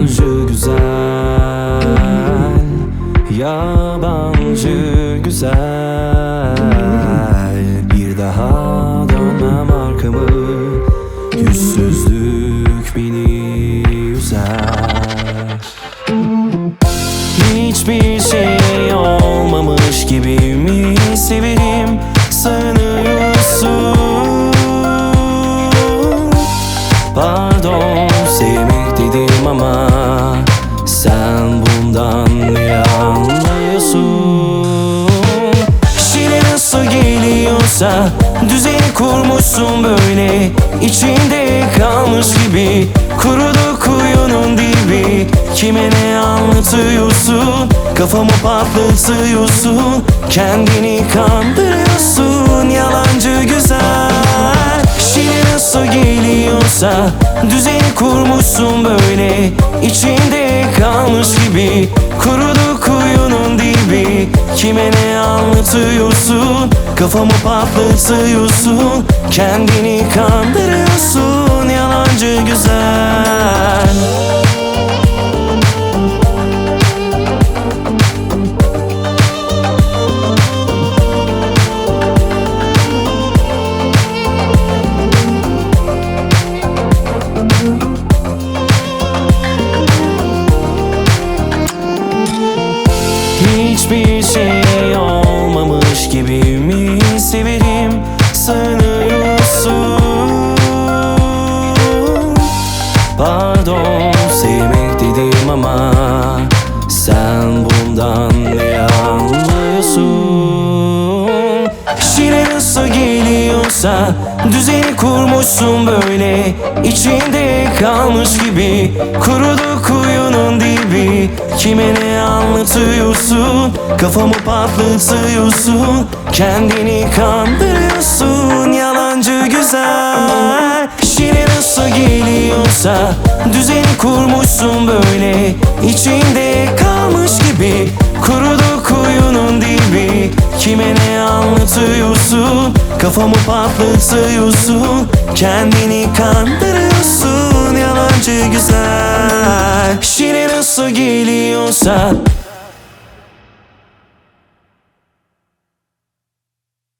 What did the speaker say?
Yabancı güzel Yabancı güzel. Bir daha dönmem arkamı Yüzsüzlük beni üzer. Geliyorsa Düzeni kurmuşsun böyle. İçinde kalmış gibi Kurudu kuyunun dibi. Kime ne anlatıyorsun? Kafamı patlatıyorsun. Kendini kandırıyorsun Yalancı güzel. Şile nasıl geliyorsa Düzeni kurmuşsun böyle. İçinde kalmış gibi Kurudu kuyunun dibi. Kime ne anlatıyorsun Kafamı patlatıyorsun Kendini kandırıyorsun. Yalancı güzel. Hiçbir şey sanıyorsun? Pardon sevmek dedim ama Sen bundan ne geliyorsa Düzeni kurmuşsun böyle içinde kalmış gibi Kurudu kuyunun dibi. Kime ne anlatıyorsun? Kafamı patlatıyorsun Kendini kandırıyorsun. Yalancı güzel Şile nasıl geliyorsa Düzeni kurmuşsun böyle içinde kalmış gibi Kurudu kuyunun dibi. Kime ne anlatıyorsun Kafamı patlatıyorsun Kendini kandırıyorsun. Yalancı güzel Şile nasıl geliyorsa